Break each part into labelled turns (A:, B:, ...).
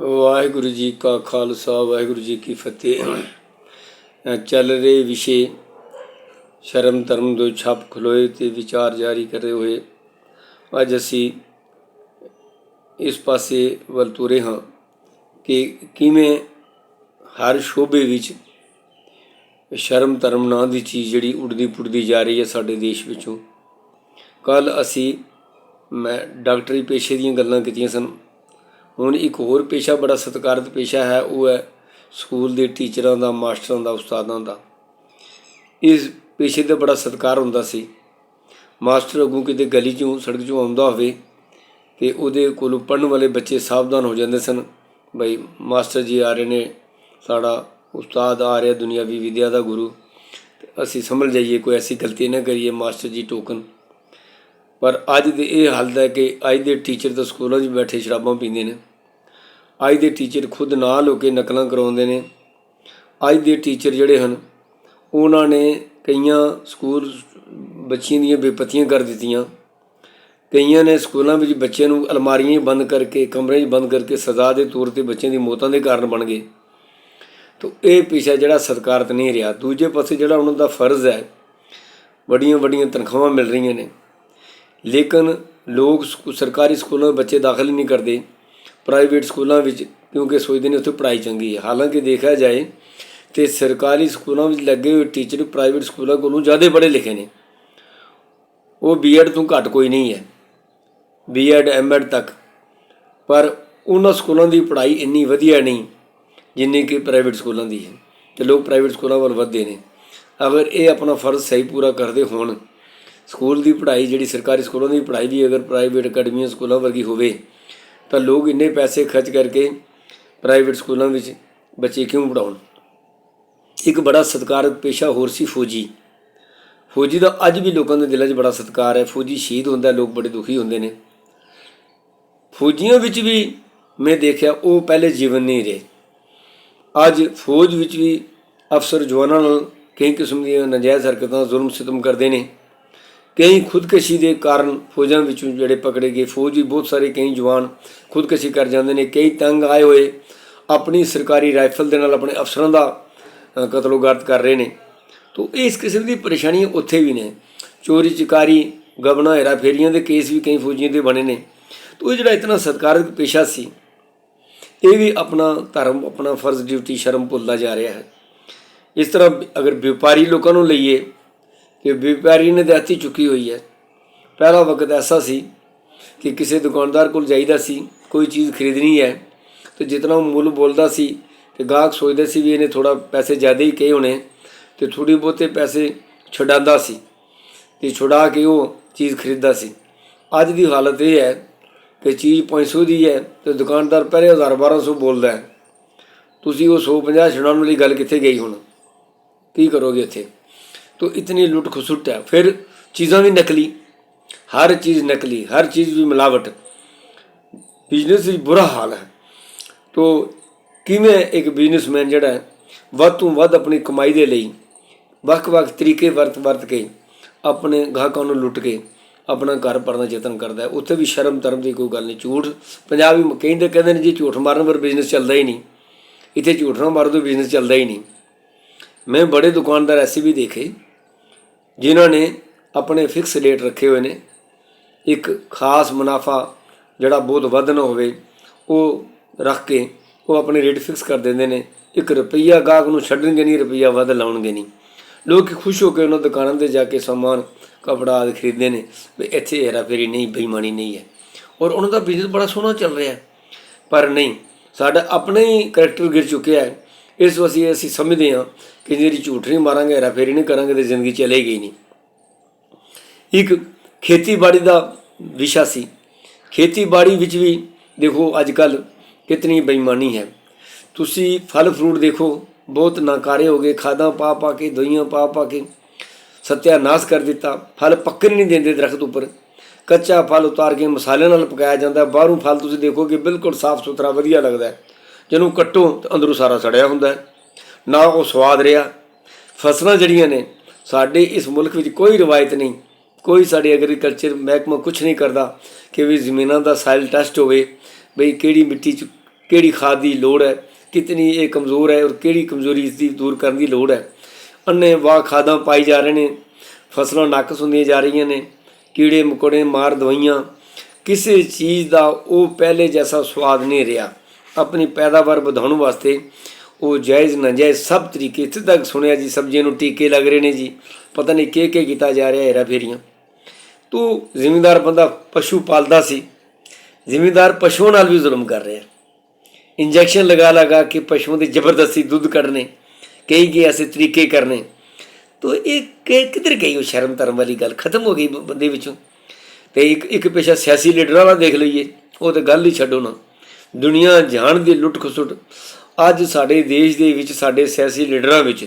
A: ਵਾਹਿਗੁਰੂ ਜੀ ਕਾ ਖਾਲਸਾ, ਵਾਹਿਗੁਰੂ ਜੀ ਕੀ ਫਤਿਹ। ਚੱਲ ਰਹੇ ਵਿਸ਼ੇ, ਸ਼ਰਮ ਧਰਮ ਦੋ ਛਾਪ ਖਲੋਏ ਤੇ ਵਿਚਾਰ ਜਾਰੀ ਕਰੇ ਹੋਏ। ਅੱਜ ਅਸੀਂ ਇਸ ਪਾਸੇ ਵੱਲ ਤੁਰੇ ਹਾਂ ਕਿ ਕਿਵੇਂ ਹਰ ਸ਼ੋਭੇ ਵਿੱਚ ਸ਼ਰਮ ਧਰਮ ਨਾਂ ਦੀ ਚੀਜ਼ ਜਿਹੜੀ ਉੱਡਦੀ ਪੁੱਡਦੀ ਜਾ ਰਹੀ ਹੈ ਸਾਡੇ ਦੇਸ਼ ਵਿੱਚੋਂ। ਕੱਲ ਅਸੀਂ ਮੈਂ ਡਾਕਟਰੀ ਪੇਸ਼ੇ ਦੀਆਂ ਗੱਲਾਂ ਕੀਤੀਆਂ ਸਨ। ਹੁਣ ਇੱਕ ਹੋਰ ਪੇਸ਼ਾ ਬੜਾ ਸਤਿਕਾਰਤ ਪੇਸ਼ਾ ਹੈ, ਉਹ ਹੈ ਸਕੂਲ ਦੇ ਟੀਚਰਾਂ ਦਾ, ਮਾਸਟਰਾਂ ਦਾ, ਉਸਤਾਦਾਂ ਦਾ। ਇਸ ਪੇਸ਼ੇ ਦਾ ਬੜਾ ਸਤਿਕਾਰ ਹੁੰਦਾ ਸੀ। ਮਾਸਟਰ ਅੱਗੋਂ ਕਿਤੇ ਗਲੀ ਚੋਂ, ਸੜਕ ਚੋਂ ਆਉਂਦਾ ਹੋਵੇ ਤੇ ਉਹਦੇ ਕੋਲੋਂ ਪੜਨ ਵਾਲੇ ਬੱਚੇ ਸਾਵਧਾਨ ਹੋ ਜਾਂਦੇ ਸਨ। ਬਈ ਮਾਸਟਰ ਜੀ ਆ ਰਹੇ ਨੇ, ਸਾਡਾ ਉਸਤਾਦ ਆ ਰਿਹਾ ਦੁਨੀਆਵੀ ਵਿਦਿਆ ਦਾ ਗੁਰੂ ਤੇ ਅਸੀਂ ਸਮਝ ਜਾਈਏ, ਕੋਈ ਐਸੀ ਗਲਤੀ ਨਾ ਕਰੀਏ, ਮਾਸਟਰ ਜੀ ਟੋਕਨ। ਪਰ ਅੱਜ ਦੇ ਇਹ ਹਾਲਤ ਹੈ ਕਿ ਅੱਜ ਦੇ ਟੀਚਰ ਤਾਂ ਸਕੂਲਾਂ 'ਚ ਬੈਠੇ ਸ਼ਰਾਬਾਂ ਪੀਂਦੇ ਨੇ। ਅੱਜ ਦੇ ਟੀਚਰ ਖੁਦ ਨਾਲ ਹੋ ਕੇ ਨਕਲਾਂ ਕਰਾਉਂਦੇ ਨੇ। ਅੱਜ ਦੇ ਟੀਚਰ ਜਿਹੜੇ ਹਨ, ਉਹਨਾਂ ਨੇ ਕਈਆਂ ਸਕੂਲ ਬੱਚਿਆਂ ਦੀਆਂ ਬੇਪਤੀਆਂ ਕਰ ਦਿੱਤੀਆਂ। ਕਈਆਂ ਨੇ ਸਕੂਲਾਂ ਵਿੱਚ ਬੱਚਿਆਂ ਨੂੰ ਅਲਮਾਰੀਆਂ 'ਚ ਬੰਦ ਕਰਕੇ ਕਮਰੇ 'ਚ ਬੰਦ ਕਰਕੇ ਸਜ਼ਾ ਦੇ ਤੌਰ ਤੇ ਬੱਚਿਆਂ ਦੀ ਮੌਤਾਂ ਦੇ ਕਾਰਨ ਬਣ ਗਏ। ਤੋ ਇਹ ਪਿਛਾ ਜਿਹੜਾ ਸਤਿਕਾਰਤ ਨਹੀਂ ਰਿਹਾ। ਦੂਜੇ ਪਾਸੇ ਜਿਹੜਾ ਉਹਨਾਂ ਦਾ ਫਰਜ਼ ਹੈ, ਵੱਡੀਆਂ ਵੱਡੀਆਂ ਤਨਖਾਹਾਂ ਮਿਲ ਰਹੀਆਂ ਨੇ। ਲੇਕਿਨ ਲੋਕ ਸਰਕਾਰੀ ਸਕੂਲਾਂ ਵਿੱਚ ਬੱਚੇ ਦਾਖਲ ਹੀ ਨਹੀਂ ਕਰਦੇ। ਪ੍ਰਾਈਵੇਟ ਸਕੂਲਾਂ ਵਿੱਚ, ਕਿਉਂਕਿ ਸੋਚਦੇ ਨੇ ਉੱਥੇ ਪੜ੍ਹਾਈ ਚੰਗੀ ਹੈ। ਹਾਲਾਂਕਿ ਦੇਖਿਆ ਜਾਏ ਤੇ ਸਰਕਾਰੀ ਸਕੂਲਾਂ ਵਿੱਚ ਲੱਗੇ ਹੋਏ ਟੀਚਰ ਪ੍ਰਾਈਵੇਟ ਸਕੂਲਾਂ ਕੋਲੋਂ ਜ਼ਿਆਦਾ ਪੜ੍ਹੇ ਲਿਖੇ ਨੇ। ਉਹ ਬੀਐਡ ਤੋਂ ਘੱਟ ਕੋਈ ਨਹੀਂ ਹੈ। ਬੀਐਡ ਐਮਐਡ ਤੱਕ। ਪਰ ਉਹਨਾਂ ਸਕੂਲਾਂ ਦੀ ਪੜ੍ਹਾਈ ਇੰਨੀ ਵਧੀਆ ਨਹੀਂ, ਜਿੰਨੀ ਕਿ ਪ੍ਰਾਈਵੇਟ ਸਕੂਲਾਂ ਦੀ ਹੈ। ਤੇ ਲੋਕ ਪ੍ਰਾਈਵੇਟ ਸਕੂਲਾਂ ਵੱਲ ਵੱਧਦੇ ਨੇ। ਅਗਰ ਇਹ ਆਪਣਾ ਫਰਜ਼ ਸਹੀ ਪੂਰਾ ਕਰਦੇ ਹੋਣ, ਸਕੂਲ ਦੀ ਪੜ੍ਹਾਈ ਜਿਹੜੀ ਸਰਕਾਰੀ ਸਕੂਲਾਂ ਦੀ ਪੜ੍ਹਾਈ ਵੀ ਅਗਰ ਪ੍ਰਾਈਵੇਟ ਅਕੈਡਮੀਆਂ ਸਕੂਲਾਂ ਵਰਗੀ ਹੋਵੇ ਤਾਂ ਲੋਕ ਇੰਨੇ ਪੈਸੇ ਖਰਚ ਕਰਕੇ ਪ੍ਰਾਈਵੇਟ ਸਕੂਲਾਂ ਵਿੱਚ ਬੱਚੇ ਕਿਉਂ ਪੜਾਉਣ ਇੱਕ ਬੜਾ ਸਤਿਕਾਰਤ ਪੇਸ਼ਾ ਹੋਰ ਸੀ ਫੌਜੀ। ਫੌਜੀ ਦਾ ਅੱਜ ਵੀ ਲੋਕਾਂ ਦੇ ਦਿਲਾਂ 'ਚ ਬੜਾ ਸਤਿਕਾਰ ਹੈ। ਫੌਜੀ ਸ਼ਹੀਦ ਹੁੰਦਾ ਲੋਕ ਬੜੇ ਦੁਖੀ ਹੁੰਦੇ ਨੇ। ਫੌਜੀਆਂ ਵਿੱਚ ਵੀ ਮੈਂ ਦੇਖਿਆ ਉਹ ਪਹਿਲੇ ਜੀਵਨ ਨਹੀਂ ਰਹੇ। ਅੱਜ ਫੌਜ ਵਿੱਚ ਵੀ ਅਫਸਰ ਜਵਾਨਾਂ ਨਾਲ ਕਈ ਕਿਸਮ ਦੀਆਂ ਨਜਾਇਜ਼ ਹਰਕਤਾਂ, ਜ਼ੁਲਮ, ਸਿਤਮ ਕਰਦੇ ਨੇ। ਕਈ ਖੁਦਕਸ਼ੀ ਦੇ ਕਾਰਨ ਫੌਜਾਂ ਵਿੱਚੋਂ ਜਿਹੜੇ ਪਕੜੇ ਗਏ। ਫੌਜ ਵੀ ਬਹੁਤ ਸਾਰੇ ਕਈ ਜਵਾਨ ਖੁਦਕਸ਼ੀ ਕਰ ਜਾਂਦੇ ਨੇ। ਕਈ ਤੰਗ ਆਏ ਹੋਏ ਆਪਣੀ ਸਰਕਾਰੀ ਰਾਈਫਲ ਦੇ ਨਾਲ ਆਪਣੇ ਅਫਸਰਾਂ ਦਾ ਕਤਲੋਗਾਰਤ ਕਰ ਰਹੇ ਨੇ। ਤੋ ਇਸ ਕਿਸਮ ਦੀ ਪਰੇਸ਼ਾਨੀਆਂ ਉੱਥੇ ਵੀ ਨੇ। ਚੋਰੀ ਚਕਾਰੀ ਗਬਨਾ ਹੈਰਾ ਫੇਰੀਆਂ ਦੇ ਕੇਸ ਵੀ ਕਈ ਫੌਜੀਆਂ ਦੇ ਬਣੇ ਨੇ। ਤੋ ਇਹ ਜਿਹੜਾ ਇਤਨਾ ਸਤਿਕਾਰਤ ਪੇਸ਼ਾ ਸੀ, ਇਹ ਵੀ ਆਪਣਾ ਧਰਮ, ਆਪਣਾ ਫਰਜ਼ ਡਿਊਟੀ ਸ਼ਰਮ ਭੁੱਲਦਾ ਜਾ ਰਿਹਾ ਹੈ। ਇਸ ਤਰ੍ਹਾਂ ਅਗਰ ਵਪਾਰੀ ਲੋਕਾਂ ਨੂੰ ਲਈਏ ਕਿ ਵਪਾਰੀ ਨੇ ਦਾਤੀ ਚੁੱਕੀ ਹੋਈ ਹੈ। ਪਹਿਲਾ ਵਕਤ ਐਸਾ ਸੀ ਕਿ ਕਿਸੇ ਦੁਕਾਨਦਾਰ ਕੋਲ ਜਾਈਦਾ ਸੀ, ਕੋਈ ਚੀਜ਼ ਖਰੀਦਣੀ ਹੈ, ਤੇ ਜਿਤਨਾ ਉਹ ਮੁੱਲ ਬੋਲਦਾ ਸੀ ਤੇ ਗਾਹਕ ਸੋਚਦੇ ਸੀ ਵੀ ਇਹਨੇ ਥੋੜਾ ਪੈਸੇ ਜ਼ਿਆਦਾ ਹੀ ਕਹੇ ਹੋਣੇ ਤੇ ਥੋੜੀ ਬਹੁਤੇ ਪੈਸੇ ਛਡਾਉਂਦਾ ਸੀ ਤੇ ਛੁਡਾ ਕੇ ਉਹ ਚੀਜ਼ ਖਰੀਦਦਾ ਸੀ। ਅੱਜ ਦੀ ਹਾਲਤ ਇਹ ਹੈ ਕਿ ਚੀਜ਼ 500 ਦੀ ਹੈ ਤੇ ਦੁਕਾਨਦਾਰ ਪਹਿਲੇ 1000 1200 ਬੋਲਦਾ ਹੈ। ਤੁਸੀਂ ਉਹ 150 ਛਡਾਉਣ ਵਾਲੀ ਗੱਲ ਕਿੱਥੇ ਗਈ ਹੁਣ? ਕੀ ਕਰੋਗੇ ਇੱਥੇ? ਤੋ ਇਤਨੀ ਲੁੱਟ ਖਸੁੱਟ ਹੈ। ਫਿਰ ਚੀਜ਼ਾਂ ਵੀ ਨਕਲੀ, ਹਰ ਚੀਜ਼ ਨਕਲੀ, ਹਰ ਚੀਜ਼ ਵੀ ਮਿਲਾਵਟ। ਬਿਜ਼ਨਸ ਵਿੱਚ ਬੁਰਾ ਹਾਲ ਹੈ। ਤੋ ਕਿਵੇਂ ਇੱਕ ਬਿਜ਼ਨਸਮੈਨ ਜਿਹੜਾ ਹੈ, ਵੱਧ ਤੋਂ ਵੱਧ ਆਪਣੀ ਕਮਾਈ ਦੇ ਲਈ ਵੱਖ-ਵੱਖ ਤਰੀਕੇ ਵਰਤ ਵਰਤ ਕੇ ਆਪਣੇ ਗਾਹਕਾਂ ਨੂੰ ਲੁੱਟ ਕੇ ਆਪਣਾ ਘਰ ਭਰਨ ਯਤਨ ਕਰਦਾ ਹੈ। ਉੱਥੇ ਵੀ ਸ਼ਰਮ ਧਰਮ ਦੀ ਕੋਈ ਗੱਲ ਨਹੀਂ। ਝੂਠ ਪੰਜਾਬੀ ਕਹਿੰਦੇ ਕਹਿੰਦੇ ਨੇ ਜੀ, ਝੂਠ ਮਾਰਨ ਪਰ ਬਿਜ਼ਨਸ ਚੱਲਦਾ ਹੀ ਨਹੀਂ। ਇੱਥੇ ਝੂਠ ਨਾ ਮਾਰੋ ਤਾਂ ਬਿਜ਼ਨਸ ਚੱਲਦਾ ਹੀ ਨਹੀਂ। ਮੈਂ ਬੜੇ ਦੁਕਾਨਦਾਰ ਐਸੇ ਵੀ ਦੇਖੇ ਜਿਨ੍ਹਾਂ ਨੇ ਆਪਣੇ ਫਿਕਸ ਰੇਟ ਰੱਖੇ ਹੋਏ ਨੇ, ਇੱਕ ਖਾਸ ਮੁਨਾਫਾ ਜਿਹੜਾ ਬਹੁਤ ਵੱਧ ਨਾ ਹੋਵੇ, ਉਹ ਰੱਖ ਕੇ ਉਹ ਆਪਣੇ ਰੇਟ ਫਿਕਸ ਕਰ ਦਿੰਦੇ ਨੇ। ਇੱਕ ਰੁਪਈਆ ਗਾਹਕ ਨੂੰ ਛੱਡਣਗੇ ਨਹੀਂ, ਰੁਪਈਆ ਵੱਧ ਲਾਉਣਗੇ ਨਹੀਂ। ਲੋਕ ਖੁਸ਼ ਹੋ ਕੇ ਉਹਨਾਂ ਦੁਕਾਨਾਂ ਤੇ ਜਾ ਕੇ ਸਮਾਨ, ਕਪੜਾ ਆਦਿ ਖਰੀਦਦੇ ਨੇ, ਵੀ ਇੱਥੇ ਹੇਰਾ ਫੇਰੀ ਨਹੀਂ, ਬੇਈਮਾਨੀ ਨਹੀਂ ਹੈ। ਔਰ ਉਹਨਾਂ ਦਾ ਬਿਜ਼ਨਸ ਬੜਾ ਸੋਹਣਾ ਚੱਲ ਰਿਹਾ ਪਰ ਨਹੀਂ, ਸਾਡਾ ਆਪਣਾ ਹੀ ਕਰੈਕਟਰ ਗਿਰ ਚੁੱਕਿਆ ਹੈ। ਇਸ ਵਸੀ ਅਸੀਂ ਸਮਝਦੇ ਹਾਂ ਕਿ ਜਿਹੜੀ ਝੂਠ ਨਹੀਂ ਮਾਰਾਂਗੇ ਹੇਰਾ ਫੇਰੀ ਨਹੀਂ ਕਰਾਂਗੇ ਤੇ ਜ਼ਿੰਦਗੀ ਚਲੇਗੀ ਨਹੀਂ। ਇੱਕ ਖੇਤੀਬਾੜੀ ਦਾ ਵਿਸ਼ਾ ਸੀ। ਖੇਤੀਬਾੜੀ ਵਿੱਚ ਵੀ ਦੇਖੋ ਅੱਜ ਕੱਲ ਕਿਤਨੀ ਬੇਈਮਾਨੀ ਹੈ। ਤੁਸੀਂ ਫਲ ਫਰੂਟ ਦੇਖੋ, ਬਹੁਤ ਨਾਕਾਰੇ ਹੋ ਗਏ, ਖਾਦਾਂ ਪਾ ਪਾ ਕੇ, ਦਵਾਈਆਂ ਪਾ ਪਾ ਕੇ ਸਤਿਆਨਾਸ਼ ਕਰ ਦਿੱਤਾ। ਫਲ ਪੱਕਣ ਹੀ ਨਹੀਂ ਦਿੰਦੇ ਦਰਖਤ ਉੱਪਰ। ਕੱਚਾ ਫਲ ਉਤਾਰ ਕੇ ਮਸਾਲੇ ਨਾਲ ਪਕਾਇਆ ਜਾਂਦਾ। ਬਾਹਰੋਂ ਫਲ ਤੁਸੀਂ ਦੇਖੋਗੇ ਬਿਲਕੁਲ ਸਾਫ਼ ਸੁਥਰਾ ਵਧੀਆ ਲੱਗਦਾ ਹੈ। ਜਿਹਨੂੰ ਕੱਟੋ ਤਾਂ ਅੰਦਰੋਂ ਸਾਰਾ ਸੜਿਆ ਹੁੰਦਾ ਨਾ ਉਹ ਸਵਾਦ ਰਿਹਾ। ਫਸਲਾਂ ਜਿਹੜੀਆਂ ਨੇ, ਸਾਡੇ ਇਸ ਮੁਲਕ ਵਿੱਚ ਕੋਈ ਰਵਾਇਤ ਨਹੀਂ। ਕੋਈ ਸਾਡੇ ਐਗਰੀਕਲਚਰ ਮਹਿਕਮਾ ਕੁਝ ਨਹੀਂ ਕਰਦਾ ਕਿ ਵੀ ਜ਼ਮੀਨਾਂ ਦਾ ਸਾਇਲ ਟੈਸਟ ਹੋਵੇ, ਬਈ ਕਿਹੜੀ ਮਿੱਟੀ 'ਚ ਕਿਹੜੀ ਖਾਦ ਦੀ ਲੋੜ ਹੈ, ਕਿਤਨੀ ਇਹ ਕਮਜ਼ੋਰ ਹੈ ਔਰ ਕਿਹੜੀ ਕਮਜ਼ੋਰੀ ਇਸ ਦੀ ਦੂਰ ਕਰਨ ਦੀ ਲੋੜ ਹੈ। ਅੰਨੇ ਵਾਹ ਖਾਦਾਂ ਪਾਈ ਜਾ ਰਹੇ ਨੇ, ਫਸਲਾਂ ਨੱਕਸ ਹੁੰਦੀਆਂ ਜਾ ਰਹੀਆਂ ਨੇ, ਕੀੜੇ ਮਕੌੜੇ ਮਾਰ ਦਵਾਈਆਂ, ਕਿਸੇ ਚੀਜ਼ ਦਾ ਉਹ ਪਹਿਲੇ ਜੈਸਾ ਸਵਾਦ ਨਹੀਂ ਰਿਹਾ। ਆਪਣੀ ਪੈਦਾਵਾਰ ਵਧਾਉਣ ਵਾਸਤੇ ਉਹ ਜਾਇਜ਼ ਨਾਜਾਇਜ਼ ਸਭ ਤਰੀਕੇ ਇੱਥੇ ਤੱਕ ਸੁਣਿਆ ਜੀ, ਸਬਜ਼ੀਆਂ ਨੂੰ ਟੀਕੇ ਲੱਗ ਰਹੇ ਨੇ ਜੀ। ਪਤਾ ਨਹੀਂ ਕੀ ਕੀ ਕੀਤਾ ਜਾ ਰਿਹਾ, ਹੈਰਾ ਫੇਰੀਆਂ। ਤੂੰ ਜ਼ਿਮੀਂਦਾਰ ਬੰਦਾ, ਪਸ਼ੂ ਪਾਲਦਾ ਸੀ। ਜ਼ਿਮੀਂਦਾਰ ਪਸ਼ੂਆਂ ਨਾਲ ਵੀ ਜ਼ੁਲਮ ਕਰ ਰਿਹਾ। ਇੰਜੈਕਸ਼ਨ ਲਗਾ ਲਗਾ ਕੇ ਪਸ਼ੂਆਂ ਦੇ ਜ਼ਬਰਦਸਤੀ ਦੁੱਧ ਕੱਢਨੇ ਕਈ ਕਈ ਐਸੇ ਤਰੀਕੇ ਕਰਨੇ। ਤੋ ਇਹ ਕਿ- ਕਿੱਧਰ ਗਈ ਉਹ ਸ਼ਰਮ ਧਰਮ ਵਾਲੀ ਗੱਲ? ਖਤਮ ਹੋ ਗਈ ਬੰਦੇ ਵਿੱਚੋਂ। ਤੇ ਇੱਕ ਇੱਕ ਪੇਸ਼ਾ ਸਿਆਸੀ ਲੀਡਰਾਂ ਦਾ ਦੇਖ ਲਈਏ, ਉਹ ਤਾਂ ਗੱਲ ਹੀ ਛੱਡੋ ਨਾ। ਦੁਨੀਆ ਜਾਣ ਦੀ ਲੁੱਟ ਖਸੁੱਟ। ਅੱਜ ਸਾਡੇ ਦੇਸ਼ ਦੇ ਵਿੱਚ, ਸਾਡੇ ਸਿਆਸੀ ਲੀਡਰਾਂ ਵਿੱਚ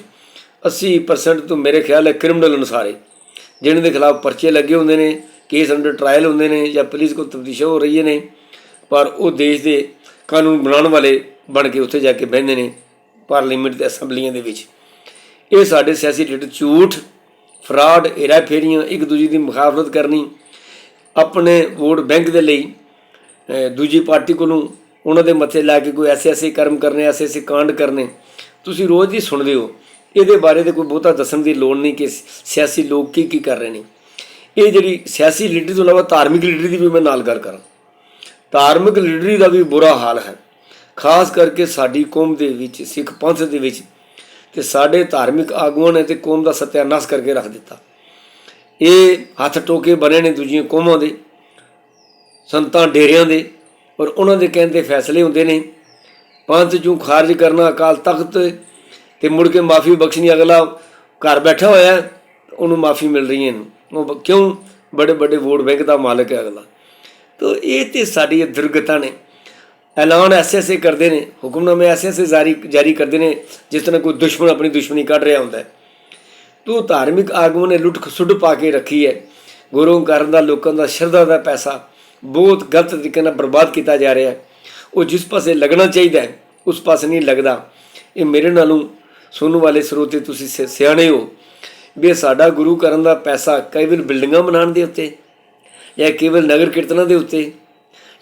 A: 80% ਤੋਂ ਮੇਰੇ ਖਿਆਲ ਹੈ ਕ੍ਰਿਮੀਨਲ ਅਨਸਾਰੇ ਜਿਨ੍ਹਾਂ ਦੇ ਖਿਲਾਫ ਪਰਚੇ ਲੱਗੇ ਹੁੰਦੇ ਨੇ ਕੇਸ ਅੰਡਰ ਟ੍ਰਾਇਲ ਹੁੰਦੇ ਨੇ ਜਾਂ ਪੁਲਿਸ ਕੋਲ ਤਫਤੀਸ਼ਾਂ ਹੋ ਰਹੀਆਂ ਨੇ, ਪਰ ਉਹ ਦੇਸ਼ ਦੇ ਕਾਨੂੰਨ ਬਣਾਉਣ ਵਾਲੇ ਬਣ ਕੇ ਉੱਥੇ ਜਾ ਕੇ ਬਹਿੰਦੇ ਨੇ ਪਾਰਲੀਮੈਂਟ ਤੇ ਅਸੈਂਬਲੀਆਂ ਦੇ ਵਿੱਚ। ਇਹ ਸਾਡੇ ਸਿਆਸੀ ਲੀਡਰ ਝੂਠ, ਫਰਾਡ ਹੇਰਾ ਫੇਰੀਆਂ ਇੱਕ ਦੂਜੇ ਦੀ ਮੁਖਾਲਫਤ ਕਰਨੀ, ਆਪਣੇ ਵੋਟ ਬੈਂਕ ਦੇ ਲਈ ਦੂਜੀ ਪਾਰਟੀ ਕੋਲੋਂ ਉਹਨਾਂ ਦੇ ਮੱਥੇ ਲਾ ਕੇ ਕੋਈ ਐਸੇ ਐਸੇ ਕਰਮ ਕਰਨੇ, ਐਸੇ ਐਸੇ ਕਾਂਡ ਕਰਨੇ, ਤੁਸੀਂ ਰੋਜ਼ ਹੀ ਸੁਣਦੇ ਹੋ। ਇਹਦੇ ਬਾਰੇ ਤੇ ਕੋਈ ਬਹੁਤਾ ਦੱਸਣ ਦੀ ਲੋੜ ਨਹੀਂ ਕਿ ਸਿਆਸੀ ਲੋਕ ਕੀ ਕੀ ਕਰ ਰਹੇ ਨੇ। ਇਹ ਜਿਹੜੀ ਸਿਆਸੀ ਲੀਡਰ ਤੋਂ ਇਲਾਵਾ ਧਾਰਮਿਕ ਲੀਡਰ ਦੀ ਵੀ ਮੈਂ ਨਾਲ ਗੱਲ ਕਰਾਂ। ਧਾਰਮਿਕ ਲੀਡਰੀ ਦਾ ਵੀ ਬੁਰਾ ਹਾਲ ਹੈ। ਖਾਸ ਕਰਕੇ ਸਾਡੀ ਕੌਮ ਦੇ ਵਿੱਚ, ਸਿੱਖ ਪੰਥ ਦੇ ਵਿੱਚ, ਤੇ ਸਾਡੇ ਧਾਰਮਿਕ ਆਗੂਆਂ ਨੇ ਤੇ ਕੌਮ ਦਾ ਸਤਿਆਨਾਸ਼ ਕਰਕੇ ਰੱਖ ਦਿੱਤਾ। ਇਹ ਹੱਥ ਟੋਕੇ ਬਣੇ ਨੇ ਦੂਜੀਆਂ ਕੌਮਾਂ ਦੇ, ਸੰਤਾਂ ਡੇਰਿਆਂ ਦੇ ਔਰ ਉਹਨਾਂ ਦੇ ਕਹਿੰਦੇ ਫੈਸਲੇ ਹੁੰਦੇ ਨੇ, ਪੰਥ ਚੋਂ ਖਾਰਜ ਕਰਨਾ ਅਕਾਲ ਤਖਤ ਤੇ ਮੁੜ ਕੇ ਮਾਫੀ ਬਖਸ਼ਣੀ, ਅਗਲਾ ਘਰ ਬੈਠਾ ਹੋਇਆ, ਉਹਨੂੰ ਮਾਫੀ ਮਿਲ ਰਹੀ ਹੈ ਉਹ ਕਿਉਂ? ਬੜੇ ਬੜੇ ਵੋਟ ਬੈਂਕ ਦਾ ਮਾਲਕ ਹੈ ਅਗਲਾ। ਤੋ ਇਹ ਤੇ ਸਾਡੀ ਇਹ ਦੁਰਗਤਾ ਨੇ। ਐਲਾਨ ਐਸੇ ਐਸੇ ਕਰਦੇ ਨੇ, ਹੁਕਮਨਾਮੇ ਐਸੇ ਐਸੇ ਜਾਰੀ ਜਾਰੀ ਕਰਦੇ ਨੇ, ਜਿਸ ਤਰ੍ਹਾਂ ਕੋਈ ਦੁਸ਼ਮਣ ਆਪਣੀ ਦੁਸ਼ਮਣੀ ਕੱਢ ਰਿਹਾ ਹੁੰਦਾ ਹੈ। ਤੂੰ ਧਾਰਮਿਕ ਆਗੂਆਂ ਨੇ ਲੁੱਟ ਖਸੁੱਟ ਪਾ ਕੇ ਰੱਖੀ ਹੈ। ਗੁਰੂ ਕਰਨ ਦਾ, ਲੋਕਾਂ ਦਾ, ਸ਼ਰਧਾ ਦਾ ਪੈਸਾ। ਬਹੁਤ ਗਲਤ ਤਰੀਕੇ ਨਾਲ ਬਰਬਾਦ ਕੀਤਾ ਜਾ ਰਿਹਾ ਹੈ। ਉਹ ਜਿਸ ਪਾਸੇ ਲੱਗਣਾ ਚਾਹੀਦਾ ਹੈ, ਉਸ ਪਾਸੇ ਨਹੀਂ ਲੱਗਦਾ। ਇਹ ਮੇਰੇ ਨਾਲੋਂ ਸੁਣਨ ਵਾਲੇ ਸਰੋਤੇ ਤੁਸੀਂ ਸਿ- ਸਿਆਣੇ ਹੋ। ਵੀ ਇਹ ਸਾਡਾ ਗੁਰੂ ਕਰਨ ਦਾ ਪੈਸਾ ਕੇਵਲ ਬਿਲਡਿੰਗਾਂ ਬਣਾਉਣ ਦੇ ਉੱਤੇ ਜਾਂ ਕੇਵਲ ਨਗਰ ਕੀਰਤਨਾਂ ਦੇ ਉੱਤੇ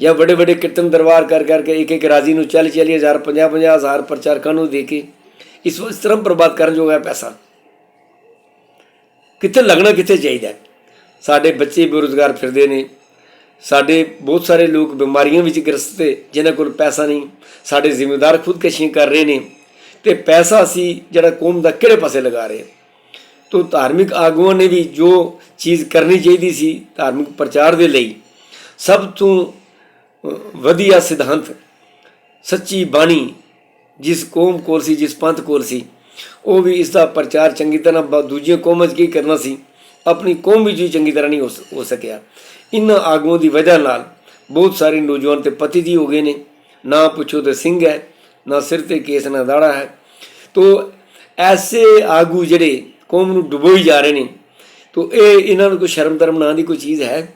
A: ਜਾਂ ਵੱਡੇ ਵੱਡੇ ਕੀਰਤਨ ਦਰਬਾਰ ਕਰ, ਕਰਕੇ ਇੱਕ ਇੱਕ ਰਾਜੀ ਨੂੰ 40 40 ਹਜ਼ਾਰ 50 50 ਹਜ਼ਾਰ ਪ੍ਰਚਾਰਕਾਂ ਨੂੰ ਦੇ ਕੇ ਇਸ ਇਸ ਤਰ੍ਹਾਂ ਬਰਬਾਦ ਕਰਨ ਜੋਗਾ ਹੈ ਪੈਸਾ। ਕਿੱਥੇ ਲੱਗਣਾ ਕਿੱਥੇ ਚਾਹੀਦਾ ਸਾਡੇ ਬੱਚੇ ਬੇਰੁਜ਼ਗਾਰ ਫਿਰਦੇ ਨੇ। ਸਾਡੇ ਬਹੁਤ ਸਾਰੇ ਲੋਕ ਬਿਮਾਰੀਆਂ ਵਿੱਚ ਗ੍ਰਸਤ ਤੇ, ਜਿਨ੍ਹਾਂ ਕੋਲ ਪੈਸਾ ਨਹੀਂ, ਸਾਡੇ ਜ਼ਿੰਮੇਦਾਰ ਖੁਦਕਸ਼ੀਆਂ ਕਰ ਰਹੇ ਨੇ ਤੇ ਪੈਸਾ ਅਸੀਂ ਜਿਹੜਾ ਕੌਮ ਦਾ ਕਿਹੜੇ ਪਾਸੇ ਲਗਾ ਰਹੇ ਹਾਂ? ਤੋ ਧਾਰਮਿਕ ਆਗੂਆਂ ਨੇ ਵੀ ਜੋ ਚੀਜ਼ ਕਰਨੀ ਚਾਹੀਦੀ ਸੀ ਧਾਰਮਿਕ ਪ੍ਰਚਾਰ ਦੇ ਲਈ, ਸਭ ਤੋਂ ਵਧੀਆ ਸਿਧਾਂਤ, ਸੱਚੀ ਬਾਣੀ ਜਿਸ ਕੌਮ ਕੋਲ ਸੀ, ਜਿਸ ਪੰਥ ਕੋਲ ਸੀ, ਉਹ ਵੀ ਇਸ ਦਾ ਪ੍ਰਚਾਰ ਚੰਗੀ ਤਰ੍ਹਾਂ ਦੂਜੀਆਂ ਕੌਮਾਂ 'ਚ ਕੀ ਕਰਨਾ ਸੀ, ਆਪਣੀ ਕੌਮ ਵਿੱਚ ਵੀ ਚੰਗੀ ਤਰ੍ਹਾਂ ਨਹੀਂ ਹੋ ਸਕਿਆ। ਇਨ੍ਹਾਂ ਆਗੂਆਂ ਦੀ ਵਜ੍ਹਾ ਨਾਲ ਬਹੁਤ ਸਾਰੇ ਨੌਜਵਾਨ ਤੇ ਪਤੀ ਜੀ ਹੋ ਗਏ ਨੇ। ਨਾ ਪੁੱਛੋ ਤੇ ਸਿੰਘ ਹੈ, ਨਾ ਸਿਰ ਤੇ ਕੇਸ, ਨਾ ਦਾੜਾ ਹੈ। ਤੋ ਐਸੇ ਆਗੂ ਜਿਹੜੇ ਕੌਮ ਨੂੰ ਡੁਬੋਈ ਜਾ ਰਹੇ ਨੇ, ਤੋ ਇਹ ਇਹਨਾਂ ਨੂੰ ਕੋਈ ਸ਼ਰਮ ਧਰਮ ਨਾਂ ਦੀ ਕੋਈ ਚੀਜ਼ ਹੈ?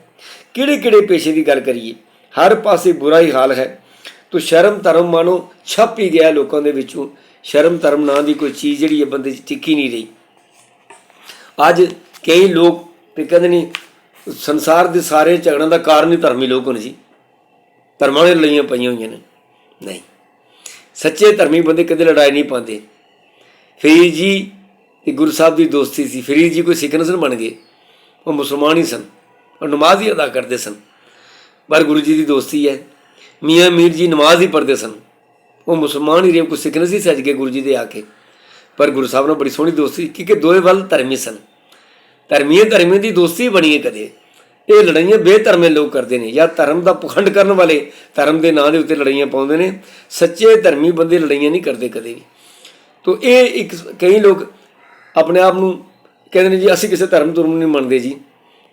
A: ਕਿਹੜੇ ਕਿਹੜੇ ਪੇਸ਼ੇ ਦੀ ਗੱਲ ਕਰੀਏ? ਹਰ ਪਾਸੇ ਬੁਰਾ ਹੀ ਹਾਲ ਹੈ। ਤੋ ਸ਼ਰਮ ਧਰਮ ਮਾਨੋ, ਛੱਪ ਹੀ ਗਿਆ ਲੋਕਾਂ ਦੇ ਵਿੱਚੋਂ। ਸ਼ਰਮ ਧਰਮ ਨਾਂ ਦੀ ਕੋਈ ਚੀਜ਼ ਜਿਹੜੀ ਹੈ ਬੰਦੇ 'ਚ ਟਿੱਕੀ ਨਹੀਂ ਰਹੀ। ਅੱਜ ਕਈ ਲੋਕ ਤੇ ਕਹਿੰਦੇ ਨਹੀਂ ਸੰਸਾਰ ਦੇ ਸਾਰੇ ਝਗੜਾਂ ਦਾ ਕਾਰਨ ਹੀ ਧਰਮੀ ਲੋਕ ਹਨ ਜੀ। ਧਰਮਾਂ ਨੇ ਲੜਾਈਆਂ ਪਈਆਂ ਹੋਈਆਂ ਨੇ। ਨਹੀਂ। ਸੱਚੇ ਧਰਮੀ ਬੰਦੇ ਕਦੇ ਲੜਾਈ ਨਹੀਂ ਪਾਉਂਦੇ। ਫਰੀਦ ਜੀ ਤੇ ਗੁਰੂ ਸਾਹਿਬ ਦੀ ਦੋਸਤੀ ਸੀ। ਫਰੀਦ ਜੀ ਕੋਈ ਸਿੱਖ ਨਸਲ ਬਣ ਗਏ। ਉਹ ਮੁਸਲਮਾਨ ਹੀ ਸਨ। ਉਹ ਨਮਾਜ਼ ਹੀ ਅਦਾ ਕਰਦੇ ਸਨ। ਪਰ ਗੁਰੂ ਜੀ ਦੀ ਦੋਸਤੀ ਹੈ। ਮੀਆਂ ਮੀਰ ਜੀ ਨਮਾਜ਼ ਹੀ ਪੜ੍ਹਦੇ ਸਨ। ਉਹ ਮੁਸਲਮਾਨ ਹੀ ਰਹੇ। ਕੋਈ ਸਿੱਖ ਨਹੀਂ ਸੀ ਸੱਜ ਕੇ ਗੁਰੂ ਜੀ ਦੇ ਆ ਕੇ। ਪਰ ਗੁਰੂ ਸਾਹਿਬ ਨਾਲ ਬੜੀ ਸੋਹਣੀ ਦੋਸਤੀ ਕਿਉਂਕਿ ਦੋਵੇਂ ਵੱਲ ਧਰਮੀ ਸਨ। ਧਰਮੀਏ ਧਰਮੀਆਂ ਦੀ ਦੋਸਤੀ ਬਣੀ ਹੈ ਕਦੇ। ਇਹ ਲੜਾਈਆਂ ਬੇਧਰਮੇ ਲੋਕ ਕਰਦੇ ਨੇ। ਜਾਂ ਧਰਮ ਦਾ ਪਖੰਡ ਕਰਨ ਵਾਲੇ ਧਰਮ ਦੇ ਨਾਂ ਦੇ ਉੱਤੇ ਲੜਾਈਆਂ ਪਾਉਂਦੇ ਨੇ। ਸੱਚੇ ਧਰਮੀ ਬੰਦੇ ਲੜਾਈਆਂ ਨਹੀਂ ਕਰਦੇ ਕਦੇ ਵੀ। ਤੋ ਇਹ ਇੱਕ ਕਈ ਲੋਕ ਆਪਣੇ ਆਪ ਨੂੰ ਕਹਿੰਦੇ ਨੇ ਜੀ, ਅਸੀਂ ਕਿਸੇ ਧਰਮ ਧਰਮ ਨੂੰ ਨਹੀਂ ਮੰਨਦੇ ਜੀ।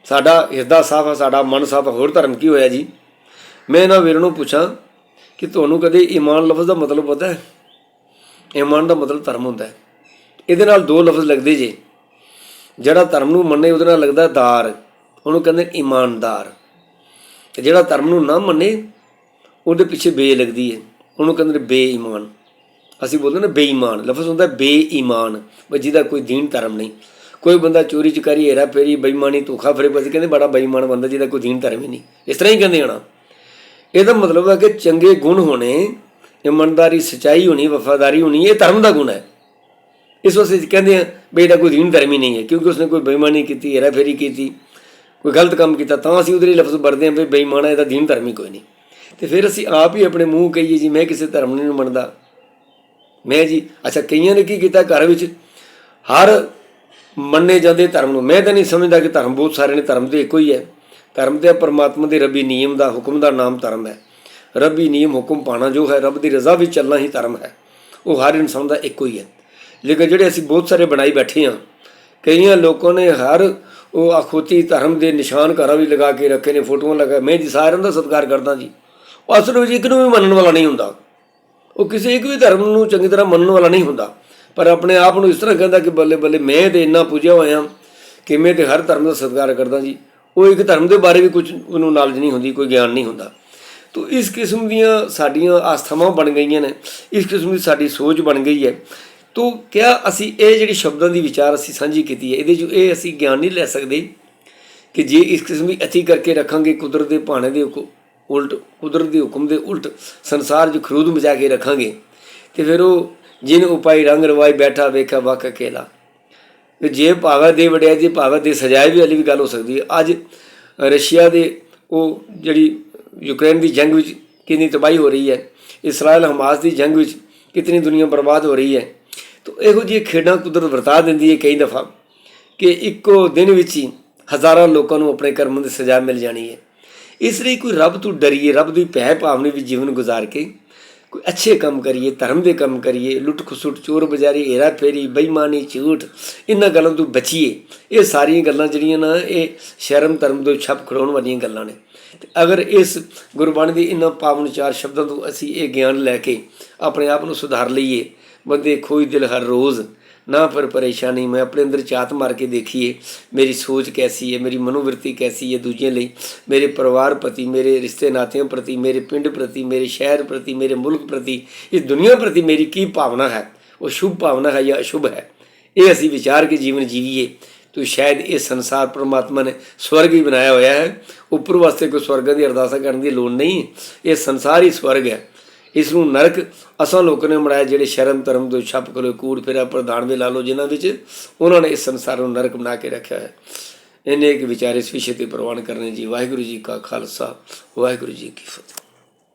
A: ਸਾਡਾ ਹਿਰਦਾ ਸਾਫ਼ ਹੈ ਸਾਡਾ ਮਨ ਸਾਫ਼ ਹੋਰ ਧਰਮ ਕੀ ਹੋਇਆ ਜੀ? ਮੈਂ ਇਹਨਾਂ ਵੀਰਾਂ ਨੂੰ ਪੁੱਛਾਂ ਕਿ ਤੁਹਾਨੂੰ ਕਦੇ ਈਮਾਨ ਲਫ਼ਜ਼ ਦਾ ਮਤਲਬ ਪਤਾ ਹੈ? ਈਮਾਨ ਦਾ ਮਤਲਬ ਧਰਮ ਹੁੰਦਾ ਹੈ। ਇਹਦੇ ਨਾਲ ਦੋ ਲਫ਼ਜ਼ ਲੱਗਦੇ ਜੇ। ਜਿਹੜਾ ਧਰਮ ਨੂੰ ਮੰਨੇ ਉਹਦੇ ਨਾਲ ਲੱਗਦਾ ਦਾਰ। ਉਹਨੂੰ ਕਹਿੰਦੇ ਇਮਾਨਦਾਰ। ਤੇ ਜਿਹੜਾ ਧਰਮ ਨੂੰ ਨਾ ਮੰਨੇ, ਉਹਦੇ ਪਿੱਛੇ ਬੇ ਲੱਗਦੀ ਹੈ। ਉਹਨੂੰ ਕਹਿੰਦੇ ਨੇ ਬੇਈਮਾਨ। ਅਸੀਂ ਬੋਲਦੇ ਨਾ ਬੇਈਮਾਨ। ਲਫ਼ਜ਼ ਹੁੰਦਾ ਬੇਈਮਾਨ। ਬਈ ਜਿਹਦਾ ਕੋਈ ਦੀਨ ਧਰਮ ਨਹੀਂ। ਕੋਈ ਬੰਦਾ ਚੋਰੀ ਚਕਾਰੀ, ਹੇਰਾ ਫੇਰੀ, ਬੇਈਮਾਨੀ, ਧੋਖਾ ਫਰੇ ਬਸ ਕਹਿੰਦੇ ਬੜਾ ਬੇਈਮਾਨ ਬੰਦਾ ਜਿਹਦਾ ਕੋਈ ਦੀਨ ਧਰਮ ਹੀ ਨਹੀਂ। ਇਸ ਤਰ੍ਹਾਂ ਹੀ ਕਹਿੰਦੇ ਹਣਾ। ਇਹਦਾ ਮਤਲਬ ਹੈ ਕਿ ਚੰਗੇ ਗੁਣ ਹੋਣੇ, ਇਮਾਨਦਾਰੀ, ਸਚਾਈ ਹੋਣੀ, ਵਫਾਦਾਰੀ ਹੋਣੀ, ਇਹ ਧਰਮ ਦਾ ਗੁਣ ਹੈ। ਇਸ ਵਾਸਤੇ ਕਹਿੰਦੇ ਆ ਵੀ ਇਹਦਾ ਕੋਈ ਦੀਨ ਧਰਮੀ ਨਹੀਂ ਹੈ ਕਿਉਂਕਿ ਉਸਨੇ ਕੋਈ ਬੇਈਮਾਨੀ ਕੀਤੀ ਹੈਰਾਫੇਰੀ ਕੀਤੀ ਕੋਈ ਗਲਤ ਕੰਮ ਕੀਤਾ ਤਾਂ ਅਸੀਂ ਉਹਦੇ ਲਈ ਲਫ਼ਜ਼ ਵਰਦੇ ਹਾਂ ਵੀ ਬੇਈਮਾਨਾ ਇਹਦਾ ਦੀਨ ਧਰਮੀ ਕੋਈ ਨਹੀਂ ਤੇ ਫਿਰ ਅਸੀਂ ਆਪ ਹੀ ਆਪਣੇ ਮੂੰਹ ਕਹੀਏ ਜੀ ਮੈਂ ਕਿਸੇ ਧਰਮ ਨੂੰ ਮੰਨਦਾ ਮੈਂ ਜੀ ਅੱਛਾ ਕਈਆਂ ਨੇ ਕੀ ਕੀਤਾ ਘਰ ਵਿੱਚ ਹਰ ਮੰਨੇ ਜਾਂਦੇ ਧਰਮ ਨੂੰ ਮੈਂ ਤਾਂ ਨਹੀਂ ਸਮਝਦਾ ਕਿ ਧਰਮ ਬਹੁਤ ਸਾਰੇ ਨੇ ਧਰਮ ਤੇ ਇੱਕੋ ਹੀ ਹੈ ਧਰਮ ਤੇ ਪਰਮਾਤਮਾ ਦੇ ਰੱਬੀ ਨਿਯਮ ਦਾ ਹੁਕਮ ਦਾ ਨਾਮ ਧਰਮ ਹੈ ਰੱਬੀ ਨਿਯਮ ਹੁਕਮ ਪਾਣਾ ਜੋ ਹੈ ਰੱਬ ਦੀ ਰਜ਼ਾ ਵਿੱਚ ਚੱਲਣਾ ਹੀ ਧਰਮ ਹੈ ਉਹ ਹਰ ਇਨਸਾਨ ਦਾ ਇੱਕੋ ਹੀ ਹੈ ਲੇਕਿਨ ਜਿਹੜੇ ਅਸੀਂ ਬਹੁਤ ਸਾਰੇ ਬਣਾਈ ਬੈਠੇ ਹਾਂ, ਕਈਆਂ ਲੋਕਾਂ ਨੇ ਹਰ ਉਹ ਅਖੋਤੀ ਧਰਮ ਦੇ ਨਿਸ਼ਾਨ ਘਰਾਂ ਵੀ ਲਗਾ ਕੇ ਰੱਖੇ ਨੇ, ਫੋਟੋਆਂ ਲਗਾ ਮੈਂ ਜੀ ਸਾਰਿਆਂ ਦਾ ਸਤਿਕਾਰ ਕਰਦਾ ਜੀ। ਉਹ ਅਸਲ ਵਿੱਚ ਇੱਕ ਨੂੰ ਵੀ ਮੰਨਣ ਵਾਲਾ ਨਹੀਂ ਹੁੰਦਾ। ਉਹ ਕਿਸੇ ਇੱਕ ਵੀ ਧਰਮ ਨੂੰ ਚੰਗੀ ਤਰ੍ਹਾਂ ਮੰਨਣ ਵਾਲਾ ਨਹੀਂ ਹੁੰਦਾ। ਪਰ ਆਪਣੇ ਆਪ ਨੂੰ ਇਸ ਤਰ੍ਹਾਂ ਕਹਿੰਦਾ ਕਿ ਬੱਲੇ ਬੱਲੇ, ਮੈਂ ਤੇ ਇੰਨਾ ਪੁੱਜਿਆ ਹੋਇਆ ਕਿ ਮੈਂ ਤੇ ਹਰ ਧਰਮ ਦਾ ਸਤਿਕਾਰ ਕਰਦਾ ਜੀ। ਉਹ ਇੱਕ ਧਰਮ ਦੇ ਬਾਰੇ ਵੀ ਕੁਝ ਉਹਨੂੰ ਨੌਲੇਜ ਨਹੀਂ ਹੁੰਦੀ, ਕੋਈ ਗਿਆਨ ਨਹੀਂ ਹੁੰਦਾ। ਤੋ ਇਸ ਕਿਸਮ ਦੀਆਂ ਸਾਡੀਆਂ ਆਸਥਾਵਾਂ ਬਣ ਗਈਆਂ ਨੇ। ਇਸ ਕਿਸਮ ਦੀ ਸਾਡੀ ਸੋਚ ਬਣ ਗਈ ਹੈ। ਤੋ ਕਿਆ ਅਸੀਂ ਇਹ ਜਿਹੜੀ ਸ਼ਬਦਾਂ ਦੀ ਵਿਚਾਰ ਅਸੀਂ ਸਾਂਝੀ ਕੀਤੀ ਹੈ, ਇਹਦੇ 'ਚ ਇਹ ਅਸੀਂ ਗਿਆਨ ਨਹੀਂ ਲੈ ਸਕਦੇ ਕਿ ਜੇ ਇਸ ਕਿਸਮ ਦੀ ਅਤੀ ਕਰਕੇ ਰੱਖਾਂਗੇ, ਕੁਦਰਤ ਦੇ ਭਾਣੇ ਦੇ ਹੁਕਮ- ਉਲਟ, ਕੁਦਰਤ ਦੇ ਹੁਕਮ ਦੇ ਉਲਟ ਸੰਸਾਰ 'ਚ ਖਰੂਦ ਮਚਾ ਕੇ ਰੱਖਾਂਗੇ, ਤੇ ਫਿਰ ਉਹ ਜਿਨ ਉਪਾਈ ਰੰਗ ਰਵਾਈ ਬੈਠਾ ਵੇਖਾ ਵਕ ਅਕੇਲਾ। ਜੇ ਭਾਗਾ ਦੇ ਵੜਿਆ ਜੇ ਭਾਗਾ ਦੇ ਸਜਾਏ ਵੀ ਵਾਲੀ ਵੀ ਗੱਲ ਹੋ ਸਕਦੀ ਹੈ। ਅੱਜ ਰਸ਼ੀਆ ਦੇ ਉਹ ਜਿਹੜੀ ਯੂਕਰੇਨ ਦੀ ਜੰਗ ਵਿੱਚ ਕਿੰਨੀ ਤਬਾਹੀ ਹੋ ਰਹੀ ਹੈ ਇਸਰਾਇਲ ਹਮਾਸ ਦੀ ਜੰਗ ਵਿੱਚ ਕਿਤਨੀ ਦੁਨੀਆ ਬਰਬਾਦ ਹੋ ਰਹੀ ਹੈ ਤਾਂ ਇਹੋ ਜਿਹੀ ਖੇਡਾਂ ਕੁਦਰਤ ਵਰਤਾ ਦਿੰਦੀ ਹੈ ਕਈ ਦਫਾ ਕਿ ਇੱਕੋ ਦਿਨ ਵਿੱਚ ਹੀ ਹਜ਼ਾਰਾਂ ਲੋਕਾਂ ਨੂੰ ਆਪਣੇ ਕਰਮਾਂ ਦੀ ਸਜ਼ਾ ਮਿਲ ਜਾਣੀ ਹੈ। ਇਸ ਲਈ ਕੋਈ ਰੱਬ ਤੋਂ ਡਰੀਏ, ਰੱਬ ਦੀ ਭੈ ਭਾਵਨਾ ਵਿੱਚ ਜੀਵਨ ਗੁਜ਼ਾਰ ਕੇ ਕੋਈ ਅੱਛੇ ਕੰਮ ਕਰੀਏ, ਧਰਮ ਦੇ ਕੰਮ ਕਰੀਏ, ਲੁੱਟ ਖਸੁੱਟ, ਚੋਰ ਬਜ਼ਾਰੀ, ਹੇਰਾ ਫੇਰੀ, ਬੇਈਮਾਨੀ, ਝੂਠ, ਇਹਨਾਂ ਗੱਲਾਂ ਤੋਂ ਬਚੀਏ। ਇਹ ਸਾਰੀਆਂ ਗੱਲਾਂ ਜਿਹੜੀਆਂ ਨਾ, ਇਹ ਸ਼ਰਮ, ਧਰਮ ਤੋਂ ਛੱਪ ਖੜਾਉਣ ਵਾਲੀਆਂ ਗੱਲਾਂ ਨੇ। ਤੇ ਅਗਰ ਇਸ ਗੁਰਬਾਣੀ ਦੇ ਇਹਨਾਂ ਪਾਵਨ ਚਾਰ ਸ਼ਬਦਾਂ ਤੋਂ ਅਸੀਂ ਇਹ ਗਿਆਨ ਲੈ ਕੇ ਆਪਣੇ ਆਪ ਨੂੰ ਸੁਧਾਰ ਲਈਏ ਬੰਦੇ ਖੋਈ ਦਿਲ ਹਰ ਰੋਜ਼। ਨਾ ਪਰ ਪਰੇਸ਼ਾਨੀ, ਮੈਂ ਆਪਣੇ ਅੰਦਰ ਚਾਤ ਮਾਰ ਕੇ ਦੇਖੀਏ। ਮੇਰੀ ਸੋਚ ਕੈਸੀ ਹੈ ਮੇਰੀ ਮਨੋਵਿਰਤੀ ਕੈਸੀ ਹੈ ਦੂਜਿਆਂ ਲਈ? ਮੇਰੇ ਪਰਿਵਾਰ ਪ੍ਰਤੀ, ਮੇਰੇ ਰਿਸ਼ਤੇ ਨਾਤਿਆਂ ਪ੍ਰਤੀ, ਮੇਰੇ ਪਿੰਡ ਪ੍ਰਤੀ, ਮੇਰੇ ਸ਼ਹਿਰ ਪ੍ਰਤੀ, ਮੇਰੇ ਮੁਲਕ ਪ੍ਰਤੀ, ਇਸ ਦੁਨੀਆ ਪ੍ਰਤੀ ਮੇਰੀ ਕੀ ਭਾਵਨਾ ਹੈ? ਉਹ ਸ਼ੁਭ ਭਾਵਨਾ ਹੈ ਜਾਂ ਅਸ਼ੁਭ ਹੈ? ਇਹ ਅਸੀਂ ਵਿਚਾਰ ਕੇ ਜੀਵਨ ਜੀਵੀਏ। ਤੋ ਸ਼ਾਇਦ ਇਹ ਸੰਸਾਰ ਪ੍ਰਮਾਤਮਾ ਨੇ ਸਵਰਗ ਹੀ ਬਣਾਇਆ ਹੋਇਆ ਹੈ। ਉੱਪਰ ਵਾਸਤੇ ਕੋਈ ਸਵਰਗਾਂ ਦੀ ਅਰਦਾਸਾਂ ਕਰਨ ਦੀ ਲੋੜ ਨਹੀਂ। ਇਹ ਸੰਸਾਰ ਹੀ ਸਵਰਗ ਹੈ। ਇਸ ਨੂੰ ਨਰਕ ਅਸਾਂ ਲੋਕਾਂ ਨੇ ਬਣਾਇਆ, ਜਿਹੜੇ ਸ਼ਰਮ, ਧਰਮ ਤੋਂ ਛੱਪ ਕੋਲੇ ਕੂੜ ਫੇਰਾ ਪ੍ਰਧਾਨ ਵੀ ਲਾ ਲਓ ਜਿਨ੍ਹਾਂ ਵਿੱਚ, ਉਹਨਾਂ ਨੇ ਇਸ ਸੰਸਾਰ ਨੂੰ ਨਰਕ ਬਣਾ ਕੇ ਰੱਖਿਆ ਹੈ। ਇਹਨੇ ਇੱਕ ਵਿਚਾਰ ਇਸ ਵਿਸ਼ੇ ਤੇ ਪ੍ਰਵਾਨ ਕਰਨੇ ਜੀ। ਵਾਹਿਗੁਰੂ ਜੀ ਕਾ ਖਾਲਸਾ, ਵਾਹਿਗੁਰੂ ਜੀ ਕੀ ਫਤਿਹ।